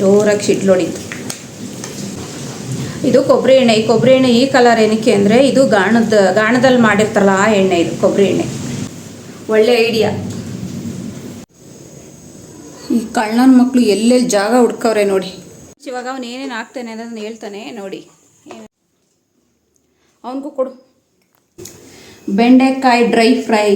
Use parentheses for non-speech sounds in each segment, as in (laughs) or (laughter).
ಜೋರಾಗಿ ಸಿಡ್ಲೊಡಿತು ಇದು ಕೊಬ್ಬರಿ ಎಣ್ಣೆ ಈ ಕೊಬ್ಬರಿ ಎಣ್ಣೆ ಈ ಕಲರ್ ಏನಕ್ಕೆ ಅಂದರೆ ಇದು ಗಾಣದ ಗಾಣದಲ್ಲಿ ಮಾಡಿರ್ತಾರಲ್ಲ ಆ ಎಣ್ಣೆ ಇದು ಕೊಬ್ಬರಿ ಎಣ್ಣೆ. ಒಳ್ಳೆ ಐಡಿಯಾ ಈ ಕಳ್ಳನ ಮಕ್ಕಳು ಎಲ್ಲೆಲ್ಲಿ ಜಾಗ ಹುಡ್ಕವ್ರೆ ನೋಡಿ. ಇವಾಗ ಅವನು ಏನೇನು ಹಾಕ್ತಾನೆ ಅನ್ನೋದನ್ನ ಹೇಳ್ತಾನೆ ನೋಡಿ. ಅವನಿಗೂ ಕೊಡು. ಬೆಂಡೆಕಾಯಿ ಡ್ರೈ ಫ್ರೈ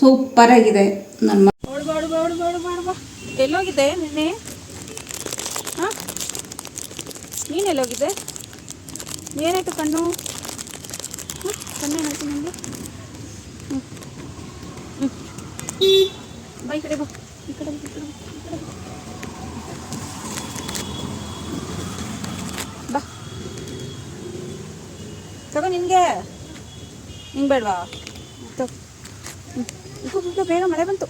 ಸೂಪರ್ ಆಗಿದೆ. ನನ್ನ ಎಲ್ಲೋಗಿದೆ ನಿನ್ನೆ ಹಾಂ ನೀನು ಹೋಗಿದೆ ಏನಾಯ್ತು ಕಣ್ಣು? ಕಣ್ಣು ಏನಾಯ್ತು ನಿಮಗೆ ಬಾ ಈ ಕಡೆ ಬಾ. ಈ ಕಡೆ ಈ ಕಡೆ ಬಾ, ತಗೋ ನಿಂಗೆ. ಬೇಡವಾ? ಈಗ ಈಗ ಬೇಗ ಮಳೆ ಬಂತು.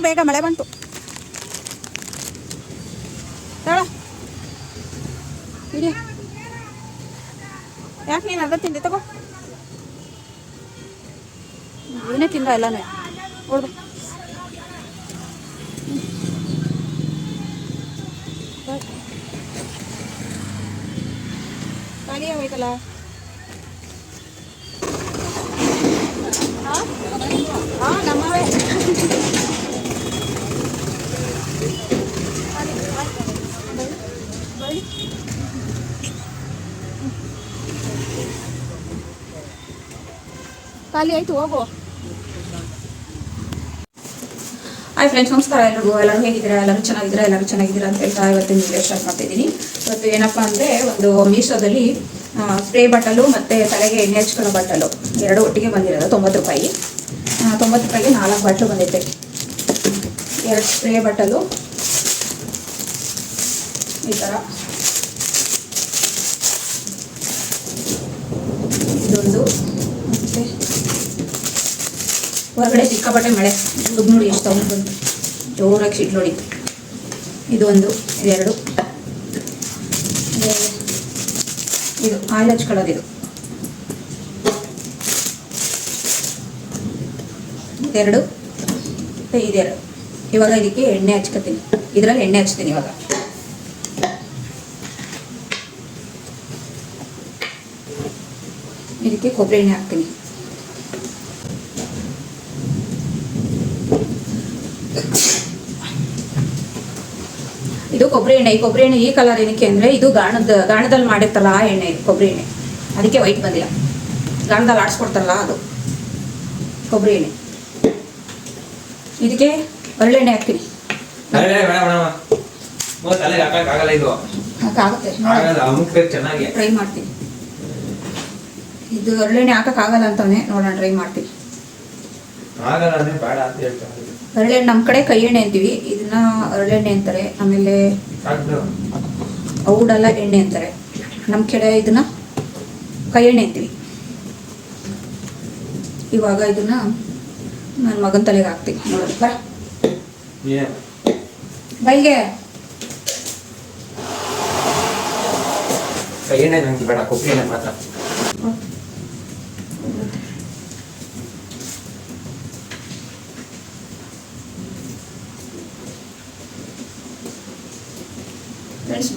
ಈಗ ಬೇಗ ಮಳೆ ಬಂತು. ಇಡಿ. ಯಾಕೆ ನೀನು ಅರ್ಧ ತಿಂದೆ ತಗೋ? ಏನೇ ತಿಂದ ಎಲ್ಲಾನು. ನೋಡ್ದು ಖಾಲಿ ಹೋಯ್ತಲ್ಲ. ಹಾಂ, ನಮ್ಮವೇ. ಖಾಲಿ ಆಯ್ತು, ಹೋಗು. ಹಾಯ್ ಫ್ರೆಂಡ್ಸ್ ನಮಸ್ಕಾರ ಎಲ್ರಿಗೂ. ಎಲ್ಲರೂ ಹೇಗಿದ್ದೀರಾ? ಎಲ್ಲರೂ ಚೆನ್ನಾಗಿದ್ದೀರಾ? ಎಲ್ಲರೂ ಚೆನ್ನಾಗಿದ್ದೀರಾ ಅಂತ ಹೇಳ್ತಾ ಇವತ್ತಿನ ವಿಡಿಯೋ ಸ್ಟಾರ್ಟ್ ಮಾಡ್ತಿದ್ದೀನಿ ಇವತ್ತು ಏನಪ್ಪ ಅಂದರೆ ಒಂದು ಮೀಶೋದಲ್ಲಿ ಸ್ಪ್ರೇ ಬಟಲು ಮತ್ತು ತಲೆಗೆ ಎಣ್ಣೆ ಹಚ್ಕೊಳ್ಳೋ ಬಾಟಲು ಎರಡು ಒಟ್ಟಿಗೆ ಬಂದಿರೋದು, ತೊಂಬತ್ತು ರೂಪಾಯಿ. ತೊಂಬತ್ತು ರೂಪಾಯಿಗೆ ನಾಲ್ಕು ಬಾಟ್ಲು ಬಂದಿದೆ. ಎರಡು ಸ್ಪ್ರೇ ಬಟಲು ಈ ಥರ ಇದೊಂದು. ಹೊರಗಡೆ ಸಿಕ್ಕಾಪಟ್ಟೆ ಮಳೆ. ದುಡ್ಡು ನೋಡಿ ಎಷ್ಟು ತಗೊಂಡು ಬಂತು ಜೋರಾಗಿ ಸಿಟ್ ನೋಡಿ. ಇದು ಒಂದು ಇದೆರಡು ಇದು ಆಯಿಲ್ ಹಚ್ಕೊಳ್ಳೋದು ಇದು. ಇದೆರಡು ಇದೆರಡು. ಇವಾಗ ಇದಕ್ಕೆ ಎಣ್ಣೆ ಹಚ್ಕೊತೀನಿ. ಇದರಲ್ಲಿ ಎಣ್ಣೆ ಹಚ್ತೀನಿ ಇವಾಗ. ಇದಕ್ಕೆ ಕೊಬ್ಬರಿ ಎಣ್ಣೆ ಹಾಕ್ತೀನಿ. ಇದು ಕೊಬ್ಬರಿ ಎಣ್ಣೆ. ಈ ಕೊಬ್ಬರಿ ಎಣ್ಣೆ ಈ ಕಲರ್ ಏನಕ್ಕೆ ಅಂದ್ರೆ ಇದು ಗಾಣದ ಗಾಣದಲ್ಲಿ ಮಾಡಿರ್ತಾರಲ್ಲ ಆ ಎಣ್ಣೆ ಇದು ಕೊಬ್ಬರಿ ಎಣ್ಣೆ. ಅದಕ್ಕೆ ವೈಟ್ ಬಂದಿಲ್ಲ. ಗಾಣದಲ್ಲಿ ಆಡಿಸ್ಕೊಡ್ತಾರಲ್ಲ ಅದು. ಕೊಬ್ಬರಿ ಎಣ್ಣೆ. ಇದಕ್ಕೆ ಒಳ್ಳೆಣ್ಣೆ ಹಾಕ್ತೀನಿ. ಟ್ರೈ ಮಾಡ್ತೀನಿ. ಇದು ಒಳ್ಳೆಣ್ಣೆ ಹಾಕಕ್ಕಾಗಲ್ಲ ಅಂತಾನೆ ನೋಡೋಣ ಟ್ರೈ ಮಾಡ್ತೀನಿ. ಆಗಲ್ಲ ಅಂದ್ರೆ ಬೇಡ ಅಂತ ಹೇಳ್ತಾರೆ ಹರಳೆಣ್ಣೆ ನಮ್ಮ ಕಡೆ ಕೈ ಎಣ್ಣೆ ಅಂತೀವಿ. ಇದನ್ನ ಹರಳೆಣ್ಣೆ ಅಂತಾರೆ. ಆಮೇಲೆ ಔಡಲ್ಲ ಎಣ್ಣೆ ಅಂತಾರೆ. ನಮ್ಮ ಕಡೆ ಇದನ್ನ ಕೈ ಎಣ್ಣೆ ಅಂತೀವಿ. ಇವಾಗ ಇದನ್ನ ನನ್ನ ಮಗನ ತಲೆಗೆ ಹಾಕ್ತೀನಿ. ನೋಡೋದು ಬರ ಬೈಗೆ ಕೈ ಎಣ್ಣೆ ಬೇಡ ಕೊಬ್ಬರಿ ಎಣ್ಣೆ ಮಾತ್ರ.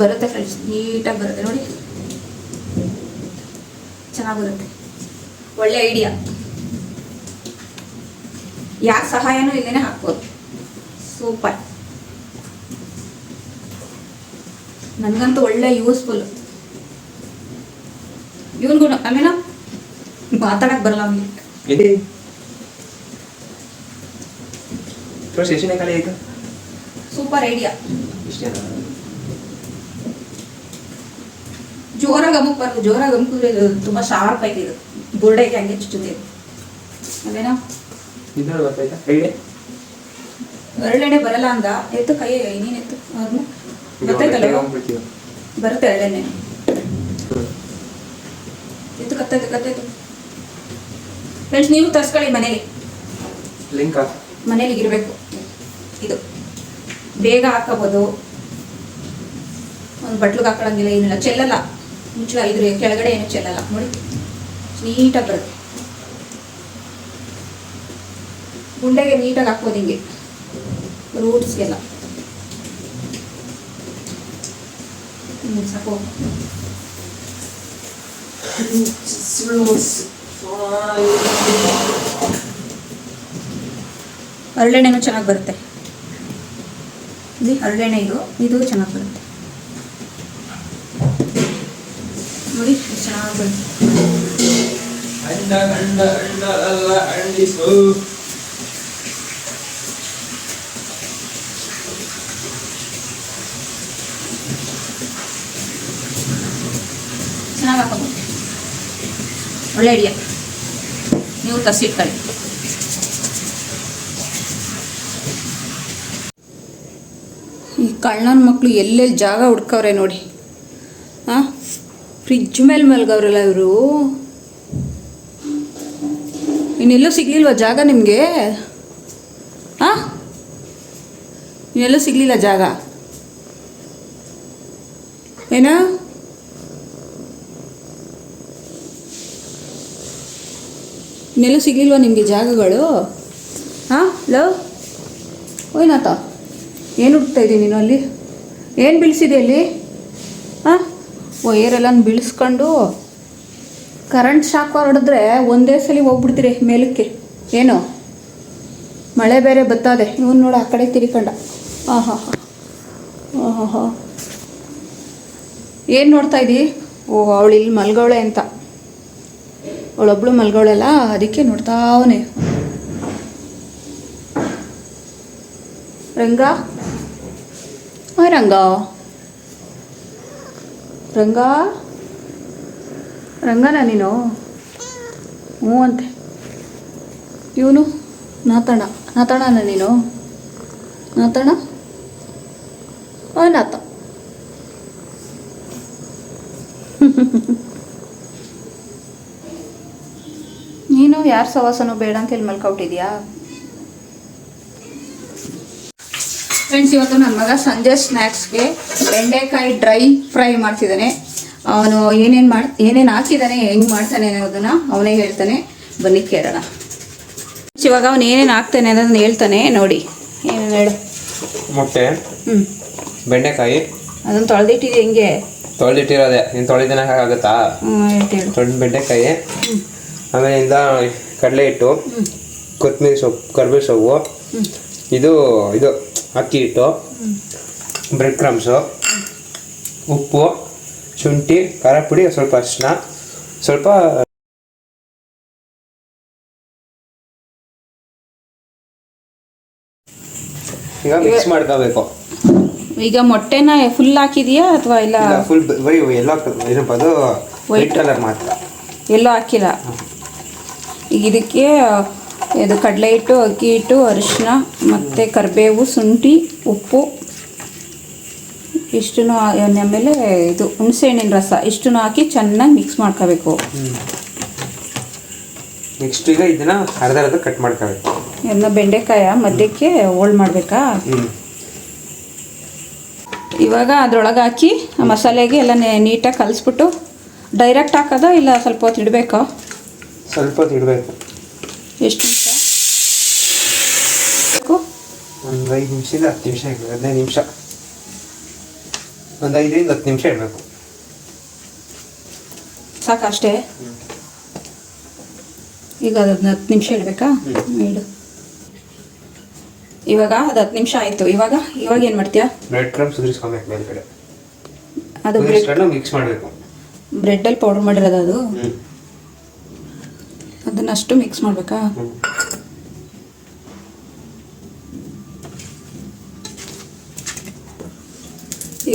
ಬರುತ್ತೆ ಫ್ರೆಂಡ್ಸ್ ನೀಟಾಗಿ ಬರುತ್ತೆ. ನೋಡಿ. ಚೆನ್ನಾಗಿ ಬರುತ್ತೆ. ಒಳ್ಳೆ ಐಡಿಯಾ ಯಾರ ಸಹಾಯನೂ ಇಲ್ಲೇ ಹಾಕ್ಬೋದು. ಸೂಪರ್ ನನಗಂತೂ ಒಳ್ಳೆ ಯೂಸ್ಫುಲ್ ಇವನ್ಗೂ ಅಲ್ಲೇನ ಮಾತಾಡಕ್ ಬರಲ್ಲ ಅವನಿಗೆ. ಸೂಪರ್ ಐಡಿಯಾ ಜೋರಾಗಿ ಅಮುಕ್ ಬರ್ತದೆ ಜೋರಾಗಿ ಅಮುಕಿದ್ರೆ ತುಂಬ ಶಾರ್ಪ್ ಐತೆ ಇದು. ಬುರ್ಡೆಗೆ ಹಂಗೆ ಚುಚ್ಚುತ್ತೆ. ಐಡಿಯಾ ಎರಳೆಣ್ಣೆ ಬರಲ್ಲ ಅಂದ. ಎತ್ತು ಕೈ ಇನ್ನೇನು ಎತ್ತು? ಗೊತ್ತಾಯ್ತಲ್ಲ? ಬರುತ್ತೆ ಎರಡನೆ. ಎತ್ತು ಕತ್ತೈತೆ ಕತ್ತೈತು ಫ್ರೆಂಡ್ಸ್ ನೀವು ತರ್ಸ್ಕೊಳ್ಳಿ ಮನೇಲಿ. ಲಿಂಕ್ ಮನೇಲಿ ಇರಬೇಕು. ಇದು. ಬೇಗ ಹಾಕೋಬೋದು. ಒಂದು ಬಟ್ಲಿಗೆ ಹಾಕೊಳ್ಳಂಗಿಲ್ಲ ಏನಿಲ್ಲ. ಚೆಲ್ಲಲ್ಲ. ಮುಚ್ಚಳ ಇದ್ರ ಕೆಳಗಡೆ ಏನು ಚೆಲ್ಲಲ್ಲ. ನೋಡಿ. ನೀಟಾಗಿ ಬರುತ್ತೆ. ಗುಂಡೆಗೆ ನೀಟಾಗಿ ಹಾಕ್ಬೋದು ಹಿಂಗೆ. ರೂಟ್ಸ್ಗೆಲ್ಲ. ಸಾಕು. ಹರಳೆಣ್ಣೆನೂ ಚೆನ್ನಾಗಿ ಬರುತ್ತೆ. ಇದು ಹರಳೆಣ್ಣೆ ಇದು ಇದು ಚೆನ್ನಾಗಿ ಬರುತ್ತೆ. ನೋಡಿ ಚೆನ್ನಾಗಿ ಬರುತ್ತೆ ಅಂಡ ಅಂಡ ಅಂಡ ಅಲ್ಲ ಅಂಡಿಸು ಚೆನ್ನಾಗಿ ಹಾಕೋಬೋದು ಒಳ್ಳೆ ಐಡಿಯಾ ನೀವು ತರಿಸಿಟ್ಕೊಳ್ಳಿ ಈ ಕಳ್ಳನ ಮಕ್ಕಳು ಎಲ್ಲೆಲ್ಲಿ ಜಾಗ ಹುಡ್ಕವ್ರೆ ನೋಡಿ. ಫ್ರಿಜ್ ಮೇಲೆ ಮಲ್ಗವ್ರಲ್ಲ ಇವರು? ಇನ್ನೆಲ್ಲೂ ಸಿಗ್ಲಿಲ್ವಾ ಜಾಗ ನಿಮಗೆ? ಹಾಂ? ಇನ್ನೆಲ್ಲೂ ಸಿಗ್ಲಿಲ್ಲ ಜಾಗ? ಏನ? ಇನ್ನೆಲ್ಲೂ ಸಿಗ್ಲಿಲ್ವಾ ನಿಮಗೆ ಜಾಗಗಳು? ಹಾಂ? ಲವ್ ಓಯ್ನಾಥ ಏನು ಹುಡ್ತಾ ಇದ್ದೀನಿ ನೀನು ಅಲ್ಲಿ? ಏನು ಬೆಳೆಸಿದೆ ಅಲ್ಲಿ? ಹಾಂ? ವೈರೆಲ್ಲ ಬೀಳಿಸ್ಕೊಂಡು ಕರೆಂಟ್ ಶಾಕ್ ಹೊರಡಿದ್ರೆ ಒಂದೇ ಸಲ ಹೋಗ್ಬಿಡ್ತೀರಿ ಮೇಲಕ್ಕೆ. ಏನು? ಮಳೆ ಬೇರೆ ಬತ್ತದೆ ಇವನು ನೋಡು, ಆ ಕಡೆ ತಿರ್ಕೊಂಡ. ಹಾಂ ಹಾಂ ಏನು ನೋಡ್ತಾ ಇದ್ದಿ? ಓ, ಅವಳು ಇಲ್ಲಿ ಮಲ್ಗವಳೆ ಅಂತ. ಅವಳೊಬ್ಳು ಮಲ್ಗವಳೆಲ್ಲ ಅದಕ್ಕೆ ನೋಡ್ತಾವನೆ. ರಂಗ? ಹಾಂ ರಂಗ. ರಂಗ? ರಂಗನ ನೀನು? ಹ್ಞೂ ಅಂತೆ. ಇವನು? ನಾತಣ. ನಾತಣನ ನೀನು? ನಾತಣ? ಓ ನಾತ ನೀನು ಯಾರ ಸವಾಸನೂ ಬೇಡ ಅಂತ ಇಲ್ಲಿ ಮಲ್ಕೊಬಿಟ್ಟಿದ್ಯಾ? ಫ್ರೆಂಡ್ಸ್ ಇವತ್ತು ನನ್ನ ಮಗ ಸಂಜೆ ಸ್ನ್ಯಾಕ್ಸ್ಗೆ ಬೆಂಡೆಕಾಯಿ ಡ್ರೈ ಫ್ರೈ ಮಾಡ್ತಿದ್ದಾನೆ ಅವನು ಏನೇನು ಮಾಡ್ ಏನೇನು ಹಾಕಿದ್ದಾನೆ ಹೆಂಗೆ ಮಾಡ್ತಾನೆ ಅನ್ನೋದನ್ನು ಅವನೇ ಹೇಳ್ತಾನೆ. ಬನ್ನಿ ಕೇಳೋಣ. ಇವಾಗ ಅವನು ಏನೇನು ಹಾಕ್ತಾನೆ ಅನ್ನೋದನ್ನ ಹೇಳ್ತಾನೆ ನೋಡಿ. ಏನೇನು ಹೇಳು. ಮೊಟ್ಟೆ ಹ್ಞೂ ಬೆಂಡೆಕಾಯಿ. ಅದನ್ನು ತೊಳೆದಿಟ್ಟಿದೆ ಹೆಂಗೆ? ತೊಳೆದಿಟ್ಟಿರೋದೆ. ನೀನು ತೊಳೆದಿನಕ್ಕಾಗತ್ತಾ ಹಾಗಾಗುತ್ತಾ? ತೊಳೆದು ತೊಳೆದ ಬೆಂಡೆಕಾಯಿ. ಆಮೇಲಿಂದ ಕಡಲೆ ಹಿಟ್ಟು ಕೊತ್ತಂಬರಿ ಸೊಪ್ಪು ಕರ್ಬೇವು ಸೊಪ್ಪು. ಇದು ಇದು. ಅಕ್ಕಿ ಹಿಟ್ಟು ಬ್ರೆಡ್ ಕ್ರಮ್ಸು ಉಪ್ಪು ಶುಂಠಿ ಖಾರ ಪುಡಿ ಸ್ವಲ್ಪ ಅರಿಶಿನ ಸ್ವಲ್ಪ ಈಗ ಮಿಕ್ಸ್ ಮಾಡ್ಕೋಬೇಕು. ಈಗ ಮೊಟ್ಟೆನ ಫುಲ್ ಹಾಕಿದೀಯಾ ಅಥವಾ ಇಲ್ಲ ಫುಲ್ ಎಲ್ಲ ಏನಪ್ಪ ಅದು? ವೈಟ್ ಕಲರ್ ಮಾತ್ರ. ಎಲ್ಲೂ ಹಾಕಿಲ್ಲ. ಈಗ ಇದಕ್ಕೆ ಇದು ಕಡಲೆ ಹಿಟ್ಟು ಅಕ್ಕಿ ಹಿಟ್ಟು ಅರಿಶಿನ ಮತ್ತು ಕರಿಬೇವು ಶುಂಠಿ ಉಪ್ಪು. ಇಷ್ಟನ್ನು ಆಮೇಲೆ ಇದು ಹುಣಸೆಹಣ್ಣಿನ ರಸ. ಇಷ್ಟನ್ನು ಹಾಕಿ ಚೆನ್ನಾಗಿ ಮಿಕ್ಸ್ ಮಾಡ್ಕೋಬೇಕು. ನೆಕ್ಸ್ಟ್ ಈಗ ಇದನ್ನ ಅರ್ಧ ಅರ್ಧ ಕಟ್ ಮಾಡ್ಕೋಬೇಕು. ಇದನ್ನ ಬೆಂಡೆಕಾಯ ಮಧ್ಯಕ್ಕೆ ಹೋಳ್ ಮಾಡಬೇಕಾ? ಇವಾಗ ಅದ್ರೊಳಗೆ ಹಾಕಿ ಆ ಮಸಾಲೆಗೆ ಎಲ್ಲ ನೀಟಾಗಿ ಕಲಿಸ್ಬಿಟ್ಟು ಡೈರೆಕ್ಟ್ ಹಾಕೋದಾ ಇಲ್ಲ ಸ್ವಲ್ಪ ಹೊತ್ತು ಇಡಬೇಕಾ? ಸ್ವಲ್ಪ ಹೊತ್ತು ಇಡಬೇಕು. ಎಷ್ಟು ನಿಮಿಷ ಬೇಕು ಒಂದು ಐದು ಇಲ್ಲ ಹತ್ತು ನಿಮಿಷ ಹದಿನೈದು ನಿಮಿಷ. ಒಂದು ಐದರಿಂದ ಹತ್ತು ನಿಮಿಷ ಇಡಬೇಕು ಸಾಕಷ್ಟೇ ಈಗ ಅದನ್ನ ಹತ್ತು ನಿಮಿಷ ಇಡಬೇಕಾ? ಇಡು. ಇವಾಗ ಅದು ಹತ್ತು ನಿಮಿಷ ಆಯಿತು. ಇವಾಗ ಇವಾಗ ಏನು ಮಾಡ್ತೀಯಾ? ಬ್ರೆಡ್ ಕ್ರಮ್ಸ್ ಉದುರಿಸ್ಕೊಬೇಕು ಮೇಲ್ಗಡೆ. ಅದು ಬ್ರೆಡ್ ಮಿಕ್ಸ್ ಮಾಡಬೇಕು. ಬ್ರೆಡ್ಡಲ್ಲಿ ಪೌಡರ್ ಮಾಡಿರೋದು ಅದು? ಅದನ್ನಷ್ಟು ಮಿಕ್ಸ್ ಮಾಡಬೇಕಾ?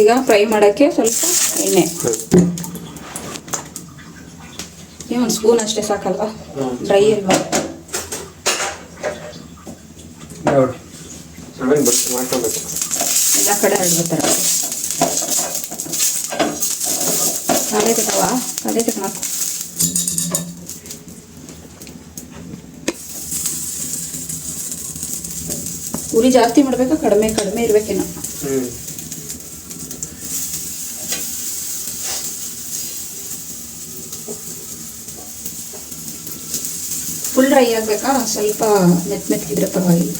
ಈಗ ಫ್ರೈ ಮಾಡೋಕ್ಕೆ ಸ್ವಲ್ಪ ಎಣ್ಣೆ. ಒಂದು ಸ್ಪೂನ್ ಅಷ್ಟೇ ಸಾಕಲ್ವಾ? ಡ್ರೈ ಅಲ್ವಾ? ಎಲ್ಲ ಕಡೆ ಹರಡ್ಬಿಡ್ತಾರ ಕಾಲೇ ತಗವ? ಕಾಲೇ ತಗ ಉರಿ ಜಾಸ್ತಿ ಮಾಡ್ಬೇಕಾ? ಕಡಿಮೆ ಕಡಿಮೆ ಇರ್ಬೇಕೇನೋ. ಹ್ಞೂ ಫುಲ್ ಡ್ರೈ ಆಗಬೇಕಾ? ಸ್ವಲ್ಪ ಮೆತ್ ಮೆತ್ಕಿದ್ರೆ ಪರವಾಗಿಲ್ಲ.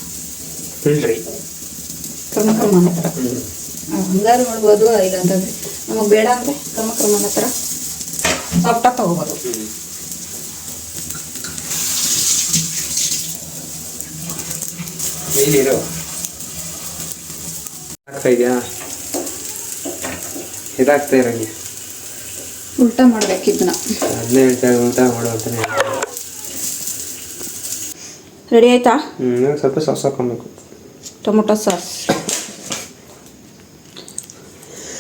ಫುಲ್ ಕ್ರಮ ಕ್ರಮ ಅನ್ನೋ ಥರ. ಹಂಗಾರು ಮಾಡ್ಬೋದು ಇಲ್ಲ ಅಂತಂದರೆ ನಮಗೆ ಬೇಡ ಅಂದ್ರೆ ಕ್ರಮ ಕ್ರಮ ಅನ್ನೋ ಥರ ಸಾಫ್ಟಾಗಿ ತೊಗೋಬೋದು. ಆಗ್ತಾ ಇದೆಯಾ? ಇದಾಗ್ತಾ ಇರಂಗೆ. ಉಲ್ಟಾ ಮಾಡ್ಬೇಕು ಇದನ್ನ. ಅದನ್ನೇ ಹೇಳ್ತಾ ಉಲ್ಟಾ ಮಾಡು ಅಂತಾನೆ ರೆಡಿ ಆಯ್ತಾ? ಹ್ಞೂ ಸ್ವಲ್ಪ ಸಾಸ್ ಹಾಕೊಬೇಕು ಟೊಮೊಟೊ ಸಾಸ್.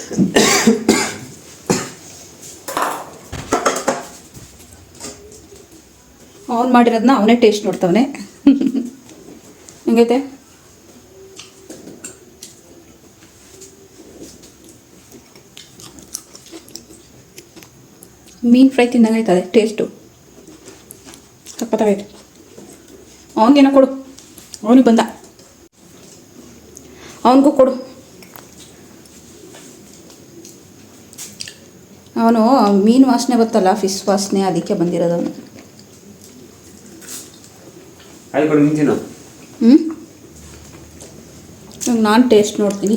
(coughs) ಅವ್ನು ಮಾಡಿರೋದನ್ನ ಅವನೇ ಟೇಸ್ಟ್ ನೋಡ್ತವನೆ. (laughs) ಹೆಂಗೈತೆ? ಮೀನು ಫ್ರೈ ತಿಂದಂಗೈತದೆ ಟೇಸ್ಟು ಸಕ್ಕತ್ತಾಗೈತೆ ಅವನಿಗೇನೋ ಕೊಡು. ಅವನಿಗೆ ಬಂದ. ಅವನಿಗೂ ಕೊಡು. ಅವನು ಮೀನು ವಾಸನೆ ಬರ್ತಲ್ಲ ಫಿಶ್ ವಾಸನೆ ಅದಕ್ಕೆ ಬಂದಿರೋದು ಅವನು. ಹ್ಞೂ ನಾನು ಟೇಸ್ಟ್ ನೋಡ್ತೀನಿ.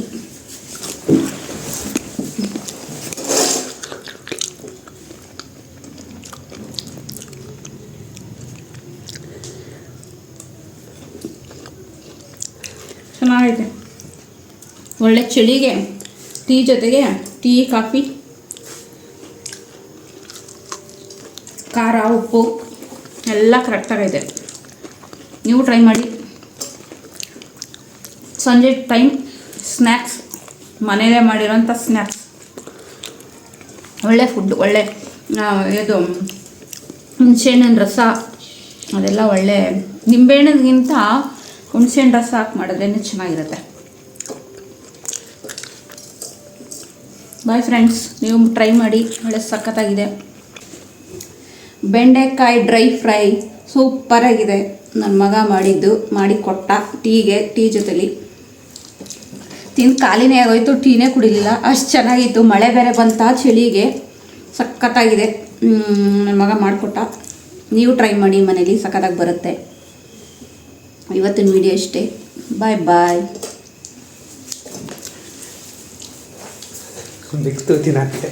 ಚೆನ್ನಾಗೈತೆ ಒಳ್ಳೆ ಚಳಿಗೆ, ಟೀ ಜೊತೆಗೆ ಟೀ, ಕಾಫಿ, ಖಾರ, ಉಪ್ಪು ಎಲ್ಲ ಕರೆಕ್ಟಾಗೈತೆ ನೀವು ಟ್ರೈ ಮಾಡಿ. ಸಂಜೆ ಟೈಮ್ ಸ್ನ್ಯಾಕ್ಸ್ ಮನೆಯಲ್ಲೇ ಮಾಡಿರೋಂಥ ಸ್ನ್ಯಾಕ್ಸ್ ಒಳ್ಳೆ ಫುಡ್ ಒಳ್ಳೆ ಇದು ಹುಣಸೆಹಣ್ಣಿನ ರಸ, ಅದೆಲ್ಲ ಒಳ್ಳೆ. ನಿಂಬೆಹಣ್ಣಿಗಿಂತ ಹುಣಸೆಹಣ್ಣು ರಸ ಹಾಕಿ ಮಾಡಿದ್ರೇ ಚೆನ್ನಾಗಿರುತ್ತೆ. ಬಾಯ್ ಫ್ರೆಂಡ್ಸ್ ನೀವು ಟ್ರೈ ಮಾಡಿ, ಒಳ್ಳೆ ಸಖತ್ತಾಗಿದೆ. ಬೆಂಡೆಕಾಯಿ ಡ್ರೈ ಫ್ರೈ ಸೂಪರಾಗಿದೆ ನನ್ನ ಮಗ ಮಾಡಿದ್ದು, ಮಾಡಿ ಕೊಟ್ಟ ಟೀಗೆ, ಟೀ ಜೊತೆಲಿ. ತಿಂದು ಖಾಲಿನೇ ಆಗೋಯ್ತು, ಟೀನೇ ಕುಡಿಲಿಲ್ಲ. ಅಷ್ಟು ಚೆನ್ನಾಗಿತ್ತು. ಮಳೆ ಬೇರೆ ಬಂತ ಚಳಿಗೆ ಸಖತ್ತಾಗಿದೆ. ನನ್ನ ಮಗ ಮಾಡಿಕೊಟ್ಟ. ನೀವು ಟ್ರೈ ಮಾಡಿ, ಮನೇಲಿ ಸಖತ್ತಾಗಿ ಬರುತ್ತೆ. ಇವತ್ತಿನ ವಿಡಿಯೋ ಇಷ್ಟೇ ಬಾಯ್ ಬಾಯ್ ಬಿಕ್ತು ತಿನ್ನಾಕ್ತೆ